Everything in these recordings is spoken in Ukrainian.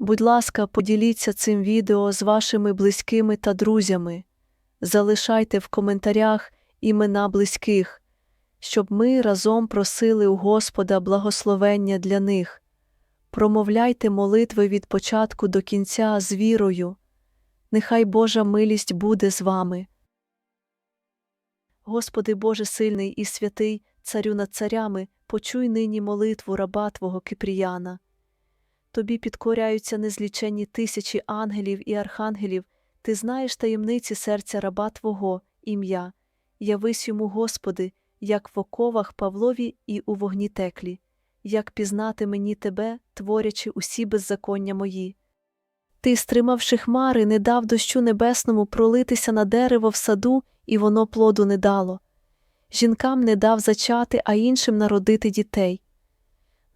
Будь ласка, поділіться цим відео з вашими близькими та друзями. Залишайте в коментарях імена близьких, щоб ми разом просили у Господа благословення для них. Промовляйте молитви від початку до кінця з вірою. Нехай Божа милість буде з вами. Господи Боже сильний і святий, царю над царями, почуй нині молитву раба Твого Кипріяна. Тобі підкоряються незліченні тисячі ангелів і архангелів, ти знаєш таємниці серця раба Твого, ім'я. Явись йому, Господи, як в оковах Павлові і у вогні теклі, як пізнати мені Тебе, творячи усі беззаконня мої. Ти, стримавши хмари, не дав дощу небесному пролитися на дерево в саду, і воно плоду не дало. Жінкам не дав зачати, а іншим народити дітей.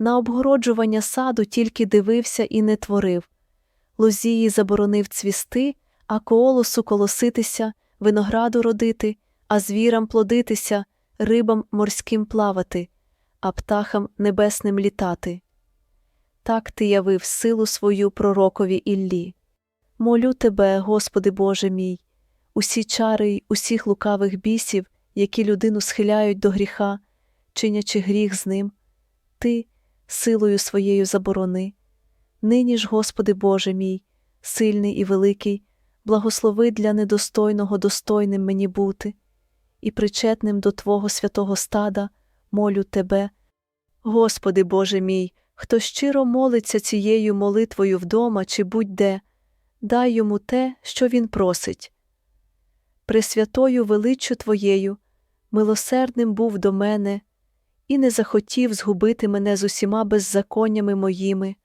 На обгороджування саду тільки дивився і не творив. Лозії заборонив цвісти, а коолосу колоситися, винограду родити, а звірам плодитися, рибам морським плавати, а птахам небесним літати. Так ти явив силу свою пророкові Іллі. Молю тебе, Господи Боже мій, усі чари й усіх лукавих бісів, які людину схиляють до гріха, чинячи гріх з ним, ти силою своєю заборони. Нині ж, Господи Боже мій, сильний і великий, благослови для недостойного достойним мені бути, і причетним до Твого святого стада молю Тебе. Господи Боже мій, хто щиро молиться цією молитвою вдома чи будь-де, дай йому те, що він просить. Пресвятою величчю Твоєю, милосердним був до мене, і не захотів згубити мене з усіма беззаконнями моїми.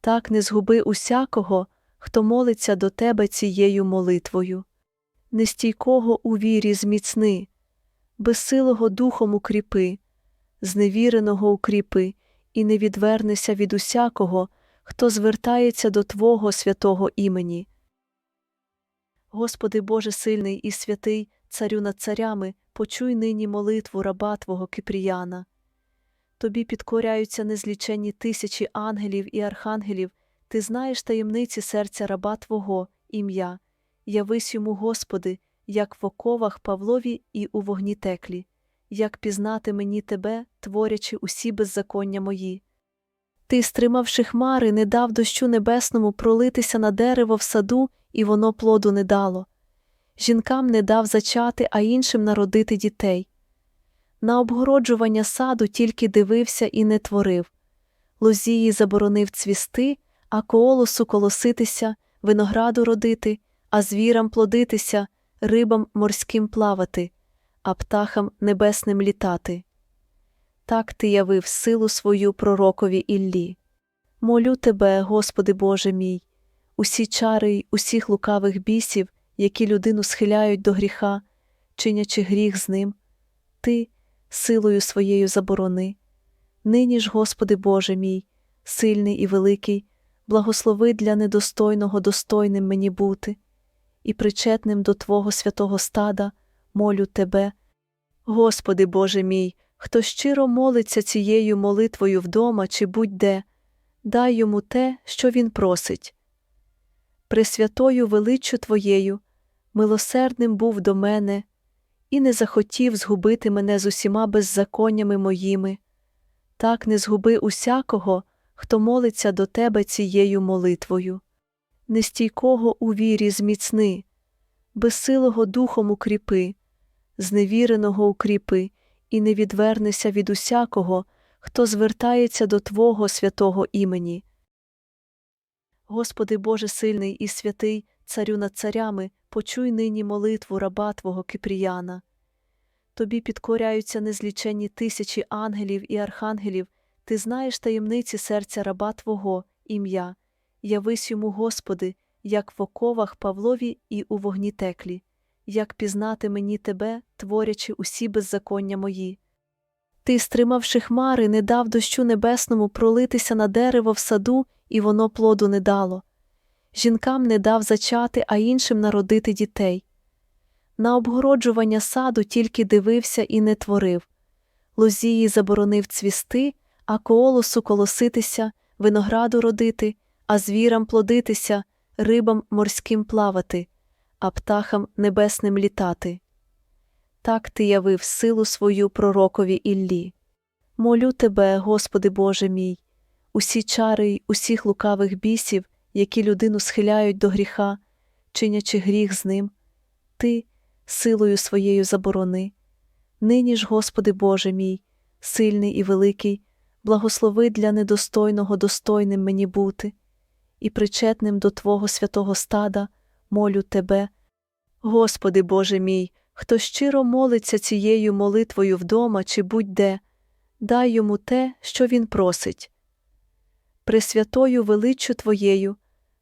Так не згуби усякого, хто молиться до Тебе цією молитвою. Нестійкого у вірі зміцни, безсилого духом укріпи, зневіреного укріпи, і не відвернися від усякого, хто звертається до Твого святого імені. Господи Боже сильний і святий, царю над царями, почуй нині молитву раба Твого Кипріяна. Тобі підкоряються незліченні тисячі ангелів і архангелів, ти знаєш таємниці серця раба Твого, ім'я. Явись йому, Господи, як в оковах Павлові і у вогні теклі, як пізнати мені Тебе, творячи усі беззаконня мої. Ти, стримавши хмари, не дав дощу небесному пролитися на дерево в саду, і воно плоду не дало. Жінкам не дав зачати, а іншим народити дітей. На обгороджування саду тільки дивився і не творив. Лозії заборонив цвісти, а коолосу колоситися, винограду родити, а звірам плодитися, рибам морським плавати, а птахам небесним літати. Так ти явив силу свою пророкові Іллі. Молю тебе, Господи Боже мій, усі чари й усіх лукавих бісів, які людину схиляють до гріха, чинячи гріх з ним, ти силою своєю заборони. Нині ж, Господи Боже мій, сильний і великий, благослови для недостойного достойним мені бути, і причетним до Твого святого стада молю Тебе. Господи Боже мій, хто щиро молиться цією молитвою вдома чи будь-де, дай йому те, що він просить. Пресвятою величчю Твоєю, милосердним був до мене, і не захотів згубити мене з усіма беззаконнями моїми. Так не згуби усякого, хто молиться до Тебе цією молитвою. Нестійкого у вірі зміцни, безсилого духом укріпи, зневіреного укріпи, і не відвернися від усякого, хто звертається до Твого святого імені. Господи Боже сильний і святий, царю над царями, почуй нині молитву раба Твого Кипріяна. Тобі підкоряються незліченні тисячі ангелів і архангелів, ти знаєш таємниці серця раба Твого, ім'я. Явись йому, Господи, як в оковах Павлові і у вогні теклі, як пізнати мені Тебе, творячи усі беззаконня мої. Ти, стримавши хмари, не дав дощу небесному пролитися на дерево в саду, і воно плоду не дало. Жінкам не дав зачати, а іншим народити дітей. На обгороджування саду тільки дивився і не творив. Лозії заборонив цвісти, а коолосу колоситися, винограду родити, а звірам плодитися, рибам морським плавати, а птахам небесним літати. Так ти явив силу свою пророкові Іллі. Молю тебе, Господи Боже мій, усі чари й усіх лукавих бісів, які людину схиляють до гріха, чинячи гріх з ним, ти силою своєю заборони. Нині ж, Господи Боже мій, сильний і великий, благослови для недостойного достойним мені бути, і причетним до Твого святого стада молю Тебе. Господи Боже мій, хто щиро молиться цією молитвою вдома чи будь-де, дай йому те, що він просить. Пресвятою величчю Твоєю,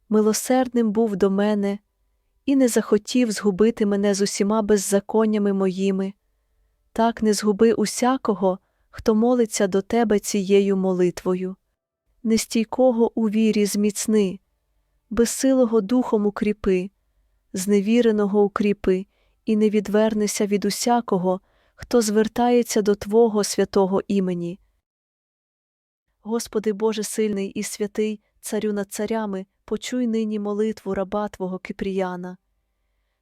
милосердним був до мене, і не захотів згубити мене з усіма беззаконнями моїми. Так не згуби усякого, хто молиться до Тебе цією молитвою. Нестійкого у вірі зміцни, безсилого духом укріпи, зневіреного укріпи, і не відвернися від усякого, хто звертається до Твого святого імені. Господи Боже сильний і святий, царю над царями, почуй нині молитву раба Твого Кипріяна.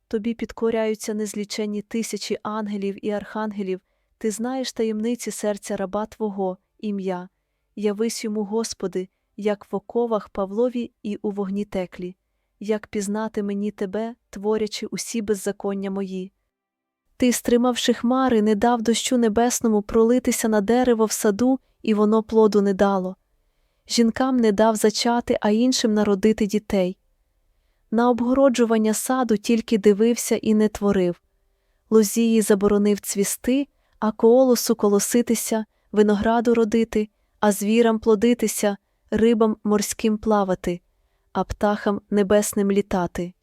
Тобі підкоряються незліченні тисячі ангелів і архангелів, ти знаєш таємниці серця раба Твого, ім'я, явись йому, Господи, як в оковах Павлові і у вогні теклі, як пізнати мені Тебе, творячи усі беззаконня мої. Ти, стримавши хмари, не дав дощу небесному пролитися на дерево в саду, і воно плоду не дало. Жінкам не дав зачати, а іншим народити дітей. На обгороджування саду тільки дивився і не творив. Лозії заборонив цвісти, а коолосу колоситися, винограду родити, а звірам плодитися, рибам морським плавати, а птахам небесним літати.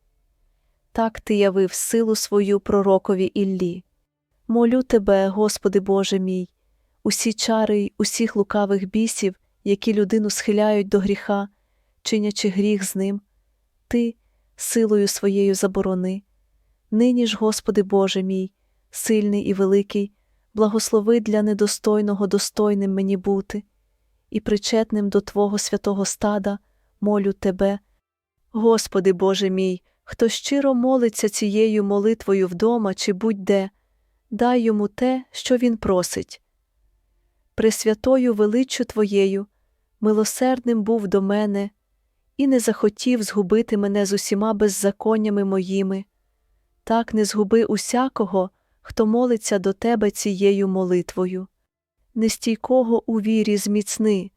Так ти явив силу свою пророкові Іллі. Молю тебе, Господи Боже мій, усі чари й усіх лукавих бісів, які людину схиляють до гріха, чинячи гріх з ним, ти силою своєю заборони. Нині ж, Господи Боже мій, сильний і великий, благослови для недостойного достойним мені бути, і причетним до Твого святого стада молю Тебе. Господи Боже мій, хто щиро молиться цією молитвою вдома чи будь-де, дай йому те, що він просить. Пресвятою величчю Твоєю, милосердним був до мене, і не захотів згубити мене з усіма беззаконнями моїми. Так не згуби усякого, хто молиться до Тебе цією молитвою. Нестійкого у вірі зміцни,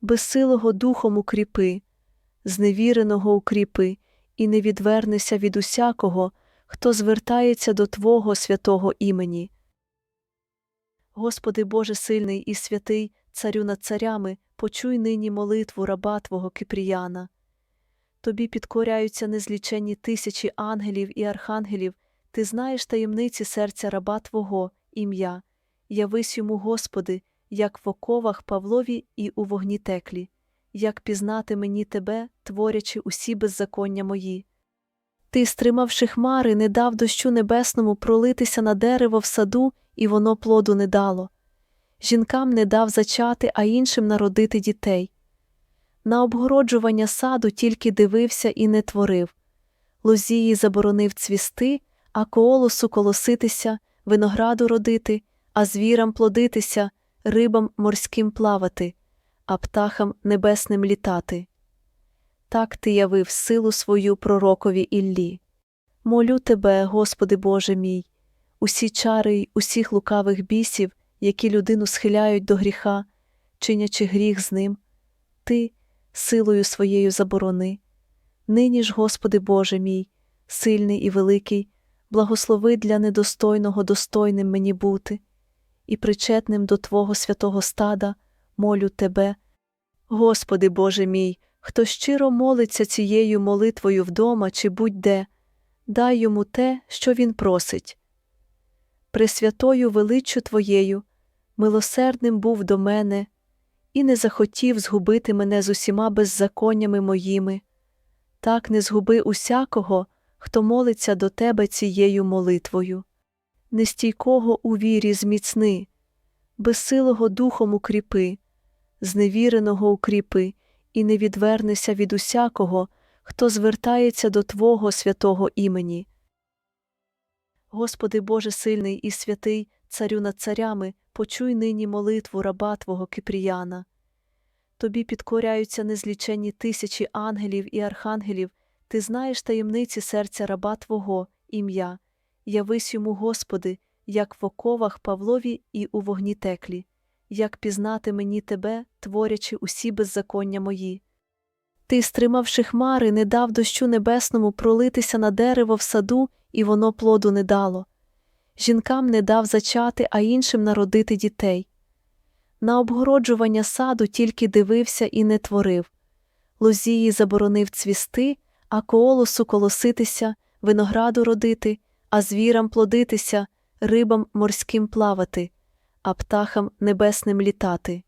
безсилого духом укріпи, зневіреного укріпи, і не відвернися від усякого, хто звертається до Твого святого імені. Господи Боже сильний і святий, царю над царями, почуй нині молитву раба Твого Кипріяна. Тобі підкоряються незліченні тисячі ангелів і архангелів, ти знаєш таємниці серця раба Твого, ім'я, явись йому, Господи, як в оковах Павлові і у вогні теклі, як пізнати мені Тебе, творячи усі беззаконня мої. Ти, стримавши хмари, не дав дощу небесному пролитися на дерево в саду, і воно плоду не дало. Жінкам не дав зачати, а іншим народити дітей. На обгороджування саду тільки дивився і не творив. Лозії заборонив цвісти, а коолосу колоситися, винограду родити, а звірам плодитися, рибам морським плавати, а птахам небесним літати. Так ти явив силу свою пророкові Іллі. Молю тебе, Господи Боже мій, усі чари й усіх лукавих бісів, які людину схиляють до гріха, чинячи гріх з ним, ти силою своєю заборони. Нині ж, Господи Боже мій, сильний і великий, благослови для недостойного достойним мені бути, і причетним до Твого святого стада молю Тебе. Господи Боже мій, хто щиро молиться цією молитвою вдома чи будь-де, дай йому те, що він просить. Пресвятою величчю Твоєю, милосердним був до мене, і не захотів згубити мене з усіма беззаконнями моїми. Так не згуби усякого, хто молиться до Тебе цією молитвою. Нестійкого у вірі зміцни, безсилого духом укріпи, зневіреного укріпи, і не відвернися від усякого, хто звертається до Твого святого імені. Господи Боже сильний і святий, царю над царями, почуй нині молитву раба Твого Кипріяна. Тобі підкоряються незліченні тисячі ангелів і архангелів, ти знаєш таємниці серця раба Твого, ім'я. Явись йому, Господи, як в оковах Павлові і у вогні теклі, як пізнати мені Тебе, творячи усі беззаконня мої. Ти, стримавши хмари, не дав дощу небесному пролитися на дерево в саду, і воно плоду не дало. Жінкам не дав зачати, а іншим народити дітей. На обгороджування саду тільки дивився і не творив. Лозії заборонив цвісти, а коолосу колоситися, винограду родити, а звірам плодитися, рибам морським плавати, а птахам небесним літати.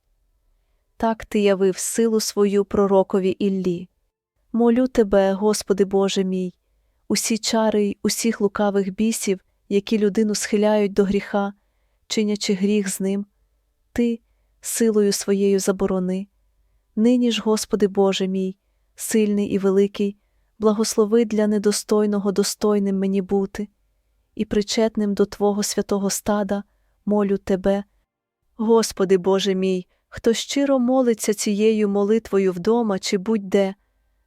Так ти явив силу свою пророкові Іллі. Молю тебе, Господи Боже мій, усі чари й усіх лукавих бісів, які людину схиляють до гріха, чинячи гріх з ним, ти силою своєю заборони. Нині ж, Господи Боже мій, сильний і великий, благослови для недостойного достойним мені бути, і причетним до Твого святого стада молю Тебе, Господи Боже мій, хто щиро молиться цією молитвою вдома чи будь-де,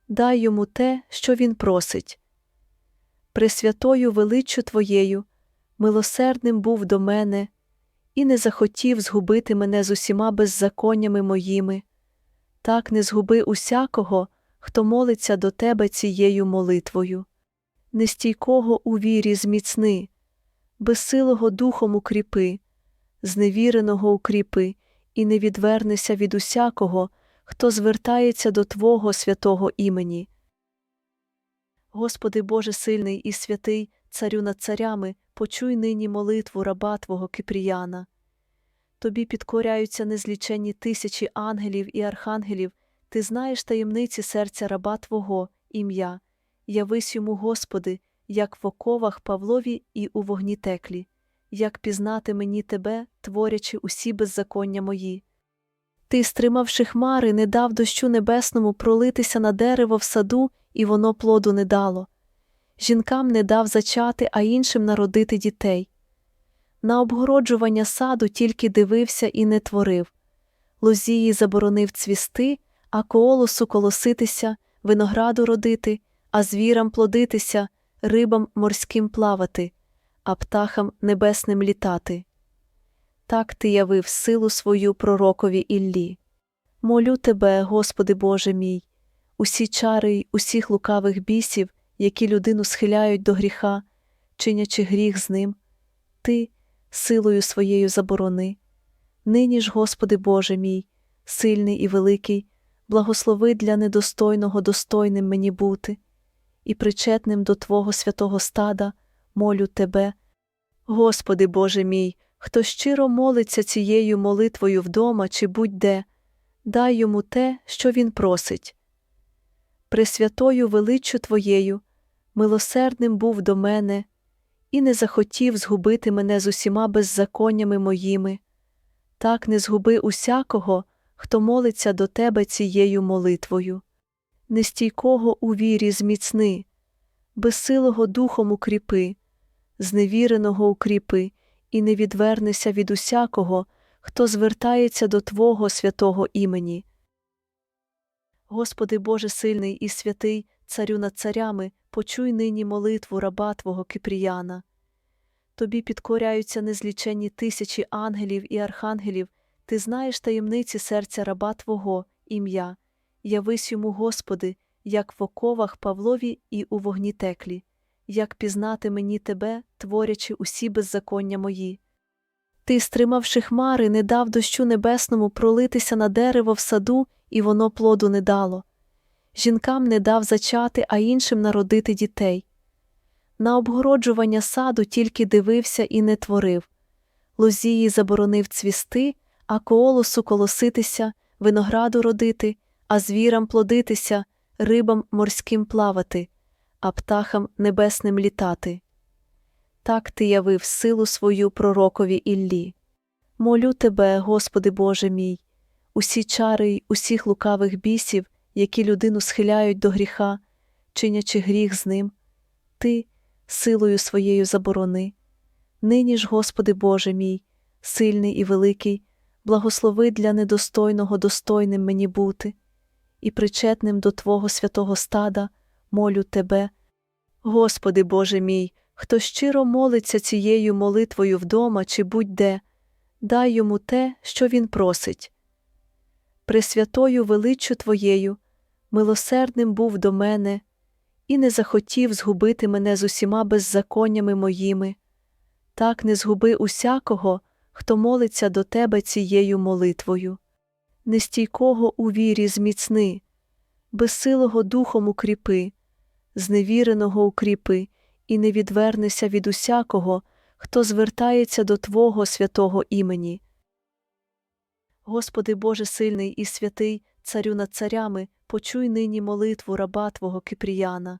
дай йому те, що він просить. Пресвятою величчю Твоєю, милосердним був до мене, і не захотів згубити мене з усіма беззаконнями моїми, так не згуби усякого, хто молиться до Тебе цією молитвою. Нестійкого у вірі зміцни, безсилого духом укріпи, зневіреного укріпи, і не відвернися від усякого, хто звертається до Твого святого імені. Господи Боже сильний і святий, царю над царями, почуй нині молитву раба Твого Кипріяна. Тобі підкоряються незліченні тисячі ангелів і архангелів, ти знаєш таємниці серця раба Твого, ім'я. Явись йому, Господи, як в оковах Павлові і у вогні теклі, як пізнати мені Тебе, творячи усі беззаконня мої. Ти, стримавши хмари, не дав дощу небесному пролитися на дерево в саду, і воно плоду не дало. Жінкам не дав зачати, а іншим народити дітей. На обгороджування саду тільки дивився і не творив. Лозії заборонив цвісти, а коолосу колоситися, винограду родити, а звірам плодитися, рибам морським плавати, а птахам небесним літати. Так ти явив силу свою пророкові Іллі. Молю тебе, Господи Боже мій, усі чари й усіх лукавих бісів, які людину схиляють до гріха, чинячи гріх з ним, ти силою своєю заборони. Нині ж, Господи Боже мій, сильний і великий, благослови для недостойного достойним мені бути, і причетним до Твого святого стада молю Тебе. Господи Боже мій, хто щиро молиться цією молитвою вдома чи будь-де, дай йому те, що він просить. Пресвятою величчю Твоєю, милосердним був до мене, і не захотів згубити мене з усіма беззаконнями моїми, так не згуби усякого, хто молиться до Тебе цією молитвою. Нестійкого у вірі зміцни, безсилого духом укріпи, зневіреного укріпи, і не відвернися від усякого, хто звертається до Твого святого імені. Господи Боже сильний і святий, царю над царями, почуй нині молитву раба Твого Кипріяна. Тобі підкоряються незліченні тисячі ангелів і архангелів, ти знаєш таємниці серця раба Твого, ім'я. Явись йому, Господи, як в оковах Павлові і у вогні теклі, як пізнати мені Тебе, творячи усі беззаконня мої. Ти, стримавши хмари, не дав дощу небесному пролитися на дерево в саду, і воно плоду не дало. Жінкам не дав зачати, а іншим народити дітей. На обгороджування саду тільки дивився і не творив. Лозії заборонив цвісти, а коолосу колоситися, винограду родити, а звірам плодитися, рибам морським плавати, а птахам небесним літати. Так ти явив силу свою пророкові Іллі. Молю тебе, Господи Боже мій, усі чари й усіх лукавих бісів, які людину схиляють до гріха, чинячи гріх з ним, ти силою своєю заборони. Нині ж, Господи Боже мій, сильний і великий, благослови для недостойного достойним мені бути, і причетним до Твого святого стада молю Тебе. Господи Боже мій, хто щиро молиться цією молитвою вдома чи будь-де, дай йому те, що він просить. Пресвятою величчю Твоєю, милосердним був до мене, і не захотів згубити мене з усіма беззаконнями моїми. Так не згуби усякого, хто молиться до Тебе цією молитвою. Нестійкого у вірі зміцни, безсилого духом укріпи, зневіреного укріпи, і не відвернися від усякого, хто звертається до Твого святого імені. Господи Боже сильний і святий, царю над царями, почуй нині молитву раба Твого Кипріяна.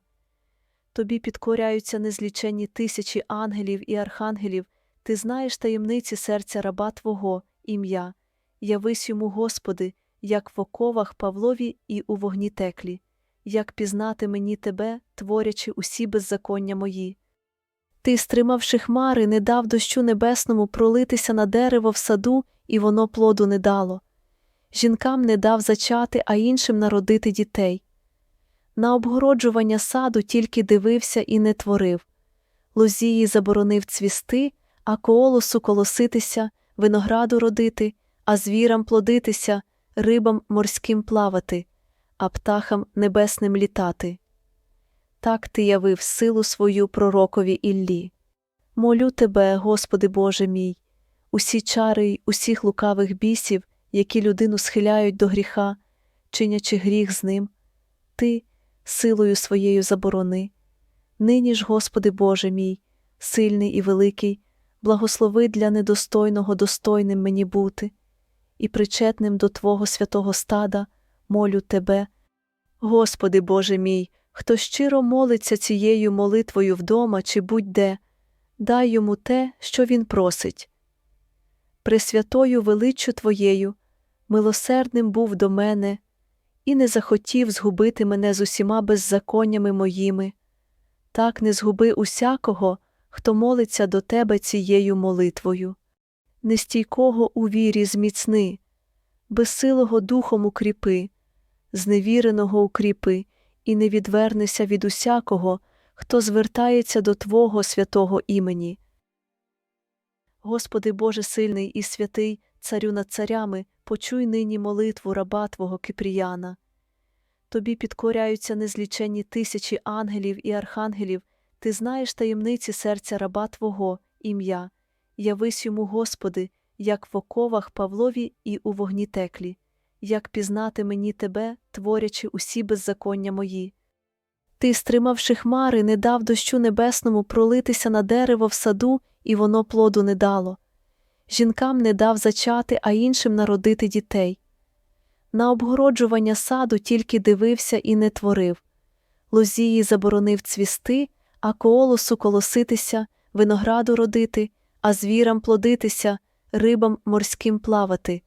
Тобі підкоряються незліченні тисячі ангелів і архангелів, ти знаєш таємниці серця раба Твого, ім'я. Явись йому, Господи, як в оковах Павлові і у вогні теклі, як пізнати мені Тебе, творячи усі беззаконня мої. Ти, стримавши хмари, не дав дощу небесному пролитися на дерево в саду, і воно плоду не дало. Жінкам не дав зачати, а іншим народити дітей. На обгороджування саду тільки дивився і не творив. Лозії заборонив цвісти, а коолосу колоситися, винограду родити, а звірам плодитися, рибам морським плавати, а птахам небесним літати. Так ти явив силу свою пророкові Іллі. Молю тебе, Господи Боже мій, усі чари й усіх лукавих бісів, які людину схиляють до гріха, чинячи гріх з ним, ти силою своєю заборони. Нині ж, Господи Боже мій, сильний і великий, благослови для недостойного достойним мені бути, і причетним до Твого святого стада молю Тебе. Господи Боже мій, хто щиро молиться цією молитвою вдома чи будь-де, дай йому те, що він просить. Пресвятою величчю Твоєю, милосердним був до мене, і не захотів згубити мене з усіма беззаконнями моїми. Так не згуби усякого, хто молиться до Тебе цією молитвою. Нестійкого у вірі зміцни, безсилого духом укріпи, зневіреного укріпи, і не відвернися від усякого, хто звертається до Твого святого імені. Господи Боже сильний і святий, царю над царями, почуй нині молитву раба Твого Кипріяна. Тобі підкоряються незліченні тисячі ангелів і архангелів, ти знаєш таємниці серця раба Твого, ім'я. Явись йому, Господи, як в оковах Павлові і у вогні теклі, як пізнати мені Тебе, творячи усі беззаконня мої. Ти, стримавши хмари, не дав дощу небесному пролитися на дерево в саду, і воно плоду не дало. Жінкам не дав зачати, а іншим народити дітей. На обгороджування саду тільки дивився і не творив. Лозії заборонив цвісти, а коолосу колоситися, винограду родити, а звірам плодитися, рибам морським плавати,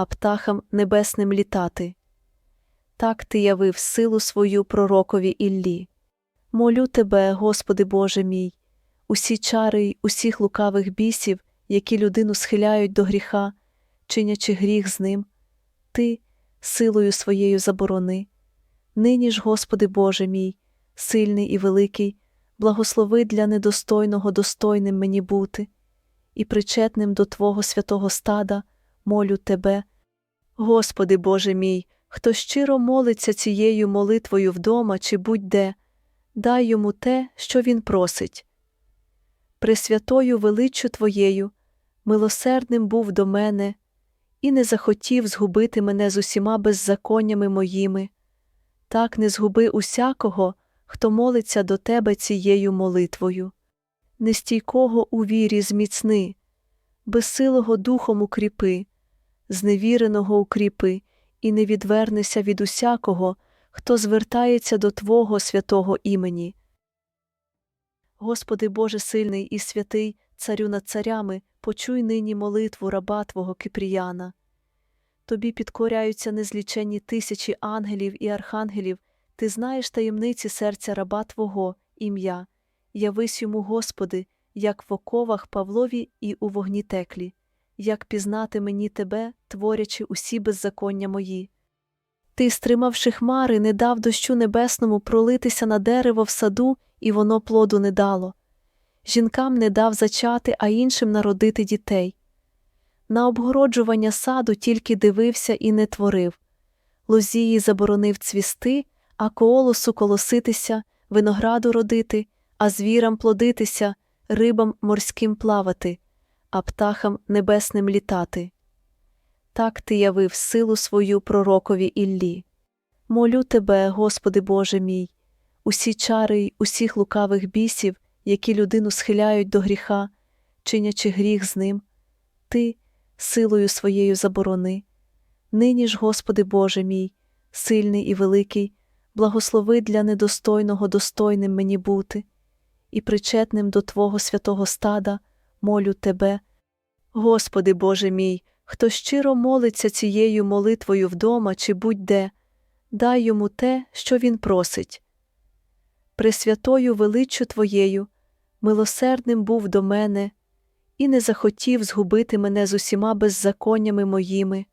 а птахам небесним літати. Так ти явив силу свою пророкові Іллі. Молю тебе, Господи Боже мій, усі чари й усіх лукавих бісів, які людину схиляють до гріха, чинячи гріх з ним, ти силою своєю заборони. Нині ж, Господи Боже мій, сильний і великий, благослови для недостойного достойним мені бути, і причетним до Твого святого стада молю Тебе. Господи Боже мій, хто щиро молиться цією молитвою вдома чи будь-де, дай йому те, що він просить. Пресвятою величчю Твоєю, милосердним був до мене, і не захотів згубити мене з усіма беззаконнями моїми. Так не згуби усякого, хто молиться до Тебе цією молитвою. Нестійкого у вірі зміцни, безсилого духом укріпи, зневіреного укріпи, і не відвернися від усякого, хто звертається до Твого святого імені. Господи Боже сильний і святий, царю над царями, почуй нині молитву раба Твого Кипріяна. Тобі підкоряються незліченні тисячі ангелів і архангелів, ти знаєш таємниці серця раба Твого, ім'я. Явись йому, Господи, як в оковах Павлові і у вогні теклі, як пізнати мені Тебе, творячи усі беззаконня мої. Ти, стримавши хмари, не дав дощу небесному пролитися на дерево в саду, і воно плоду не дало. Жінкам не дав зачати, а іншим народити дітей. На обгороджування саду тільки дивився і не творив. Лозії заборонив цвісти, а коолосу колоситися, винограду родити, а звірам плодитися, рибам морським плавати, а птахам небесним літати. Так ти явив силу свою пророкові Іллі. Молю тебе, Господи Боже мій, усі чари й усіх лукавих бісів, які людину схиляють до гріха, чинячи гріх з ним, ти силою своєю заборони. Нині ж, Господи Боже мій, сильний і великий, благослови для недостойного достойним мені бути, і причетним до Твого святого стада молю Тебе. Господи Боже мій, хто щиро молиться цією молитвою вдома чи будь-де, дай йому те, що він просить. Пресвятою величчю Твоєю, милосердним був до мене, і не захотів згубити мене з усіма беззаконнями моїми.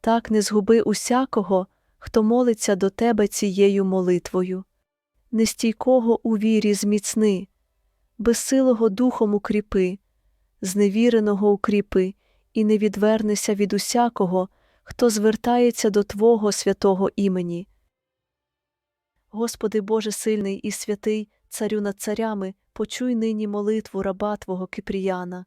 Так не згуби усякого, хто молиться до Тебе цією молитвою. Нестійкого у вірі зміцни, безсилого духом укріпи, зневіреного укріпи, і не відвернися від усякого, хто звертається до Твого святого імені. Господи Боже сильний і святий, царю над царями, почуй нині молитву раба Твого Кипріяна.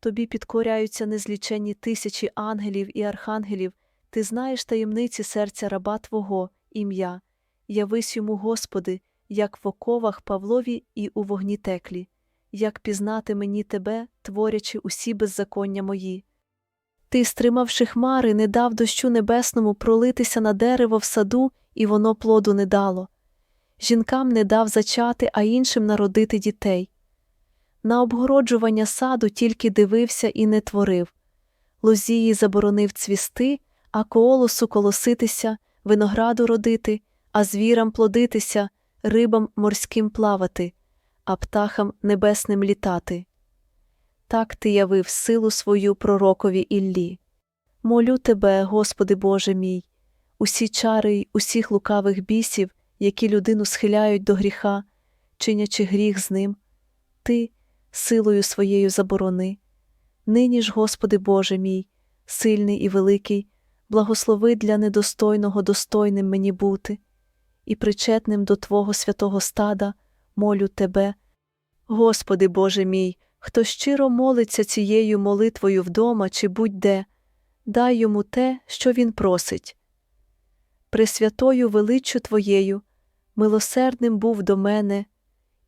Тобі підкоряються незліченні тисячі ангелів і архангелів, ти знаєш таємниці серця раба Твого, ім'я. Явись йому, Господи, як в оковах Павлові і у вогні теклі, як пізнати мені Тебе, творячи усі беззаконня мої. Ти, стримавши хмари, не дав дощу небесному пролитися на дерево в саду, і воно плоду не дало. Жінкам не дав зачати, а іншим народити дітей. На обгороджування саду тільки дивився і не творив. Лозії заборонив цвісти, а коолосу колоситися, винограду родити, а звірам плодитися, рибам морським плавати, а птахам небесним літати. Так ти явив силу свою пророкові Іллі. Молю тебе, Господи Боже мій, усі чари й усіх лукавих бісів, які людину схиляють до гріха, чинячи гріх з ним, ти силою своєю заборони. Нині ж, Господи Боже мій, сильний і великий, благослови для недостойного достойним мені бути, і причетним до Твого святого стада молю Тебе. Господи Боже мій, хто щиро молиться цією молитвою вдома чи будь-де, дай йому те, що він просить. Пресвятою величчю Твоєю, милосердним був до мене,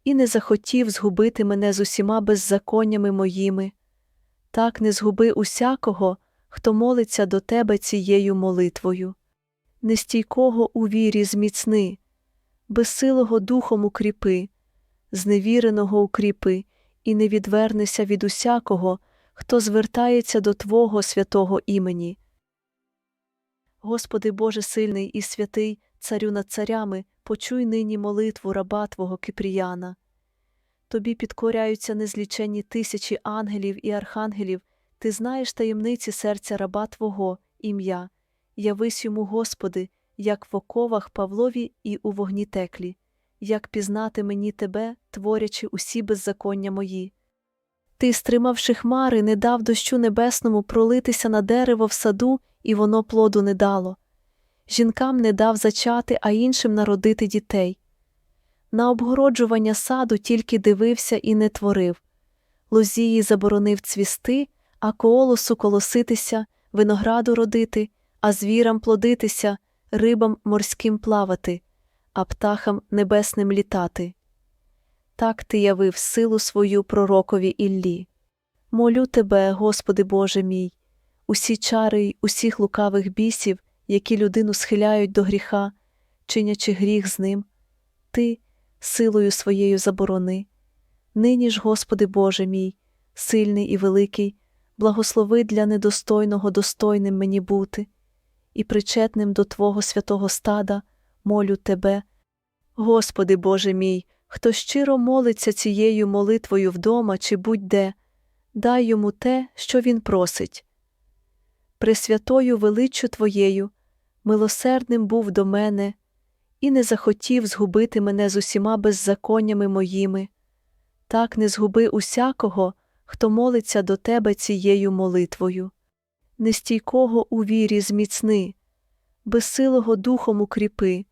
і не захотів згубити мене з усіма беззаконнями моїми, так не згуби усякого, хто молиться до Тебе цією молитвою. Нестійкого у вірі зміцни, безсилого духом укріпи, зневіреного укріпи, і не відвернися від усякого, хто звертається до Твого святого імені. Господи Боже сильний і святий, царю над царями, почуй нині молитву раба Твого Кипріяна. Тобі підкоряються незліченні тисячі ангелів і архангелів, ти знаєш таємниці серця раба Твого, ім'я. Явись йому, Господи, як в оковах Павлові і у вогні теклі, як пізнати мені Тебе, творячи усі беззаконня мої. Ти, стримавши хмари, не дав дощу небесному пролитися на дерево в саду, і воно плоду не дало. Жінкам не дав зачати, а іншим народити дітей. На обгороджування саду тільки дивився і не творив. Лозії заборонив цвісти, а коолосу колоситися, винограду родити, а звірам плодитися, рибам морським плавати, а птахам небесним літати. Так ти явив силу свою пророкові Іллі. Молю тебе, Господи Боже мій, усі чари й усіх лукавих бісів, які людину схиляють до гріха, чинячи гріх з ним, ти силою своєю заборони. Нині ж, Господи Боже мій, сильний і великий, благослови для недостойного достойним мені бути, і причетним до Твого святого стада молю Тебе. Господи Боже мій, хто щиро молиться цією молитвою вдома чи будь-де, дай йому те, що він просить. Пресвятою величчю Твоєю, милосердним був до мене, і не захотів згубити мене з усіма беззаконнями моїми. Так не згуби усякого, хто молиться до Тебе цією молитвою. Нестійкого у вірі зміцни, безсилого духом укріпи,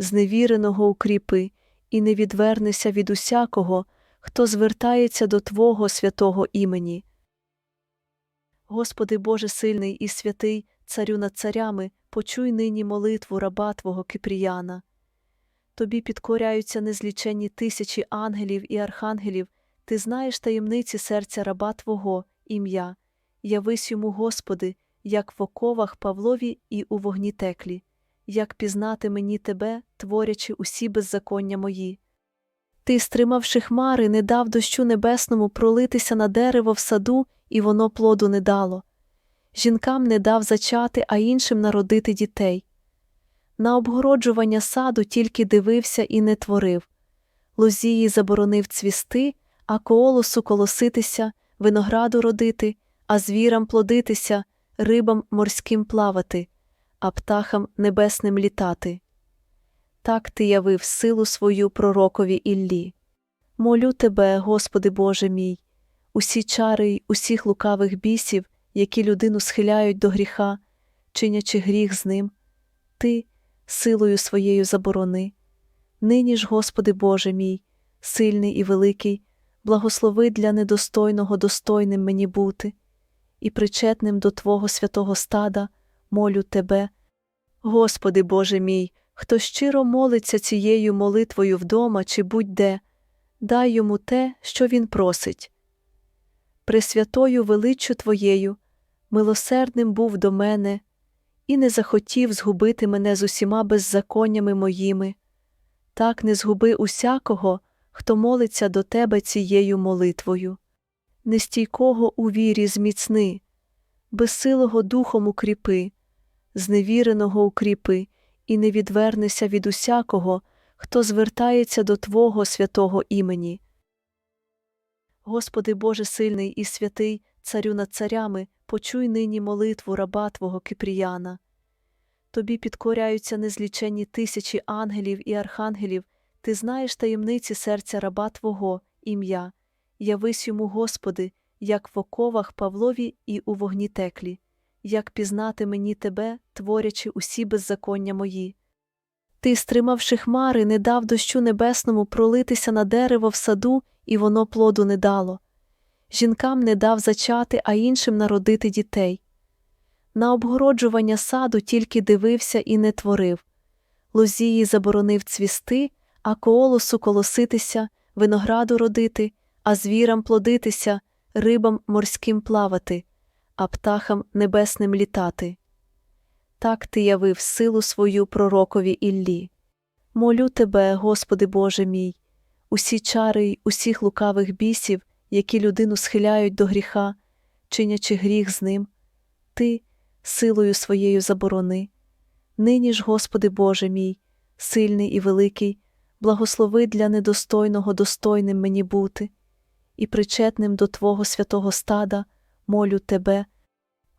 зневіреного укріпи, і не відвернися від усякого, хто звертається до Твого святого імені. Господи Боже сильний і святий, царю над царями, почуй нині молитву раба Твого Кипріяна. Тобі підкоряються незліченні тисячі ангелів і архангелів, ти знаєш таємниці серця раба Твого, ім'я. Явись йому, Господи, як в оковах Павлові і у вогні теклі, як пізнати мені Тебе, творячи усі беззаконня мої. Ти, стримавши хмари, не дав дощу небесному пролитися на дерево в саду, і воно плоду не дало. Жінкам не дав зачати, а іншим народити дітей. На обгороджування саду тільки дивився і не творив. Лозії заборонив цвісти, а коолосу колоситися, винограду родити, а звірам плодитися, рибам морським плавати, а птахам небесним літати. Так ти явив силу свою пророкові Іллі. Молю тебе, Господи Боже мій, усі чари й усіх лукавих бісів, які людину схиляють до гріха, чинячи гріх з ним, ти силою своєю заборони. Нині ж, Господи Боже мій, сильний і великий, благослови для недостойного достойним мені бути, і причетним до Твого святого стада молю Тебе. Господи Боже мій, хто щиро молиться цією молитвою вдома чи будь-де, дай йому те, що він просить. Пресвятою величчю Твоєю, милосердним був до мене, і не захотів згубити мене з усіма беззаконнями моїми. Так не згуби усякого, хто молиться до Тебе цією молитвою. Нестійкого у вірі зміцни, безсилого духом укріпи, зневіреного укріпи, і не відвернися від усякого, хто звертається до Твого святого імені. Господи Боже сильний і святий, царю над царями, почуй нині молитву раба Твого Кипріяна. Тобі підкоряються незліченні тисячі ангелів і архангелів, ти знаєш таємниці серця раба Твого, ім'я. Явись йому, Господи, як в оковах Павлові і у вогні теклі, як пізнати мені Тебе, творячи усі беззаконня мої. Ти, стримавши хмари, не дав дощу небесному пролитися на дерево в саду, і воно плоду не дало. Жінкам не дав зачати, а іншим народити дітей. На обгороджування саду тільки дивився і не творив. Лозії заборонив цвісти, а коолосу колоситися, винограду родити, а звірам плодитися, рибам морським плавати, а птахам небесним літати. Так ти явив силу свою пророкові Іллі. Молю тебе, Господи Боже мій, усі чари й усіх лукавих бісів, які людину схиляють до гріха, чинячи гріх з ним, ти силою своєю заборони. Нині ж, Господи Боже мій, сильний і великий, благослови для недостойного достойним мені бути, і причетним до Твого святого стада молю Тебе.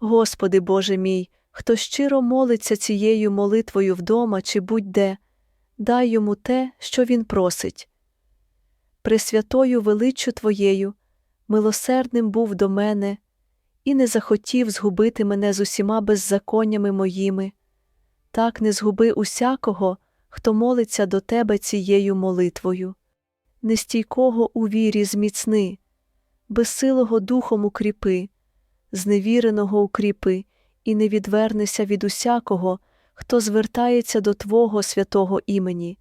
Господи Боже мій, хто щиро молиться цією молитвою вдома чи будь-де, дай йому те, що він просить. Пресвятою величчю Твоєю, милосердним був до мене, і не захотів згубити мене з усіма беззаконнями моїми. Так не згуби усякого, хто молиться до Тебе цією молитвою. Нестійкого у вірі зміцни, безсилого духом укріпи, зневіреного укріпи, і не відвернися від усякого, хто звертається до Твого святого імені.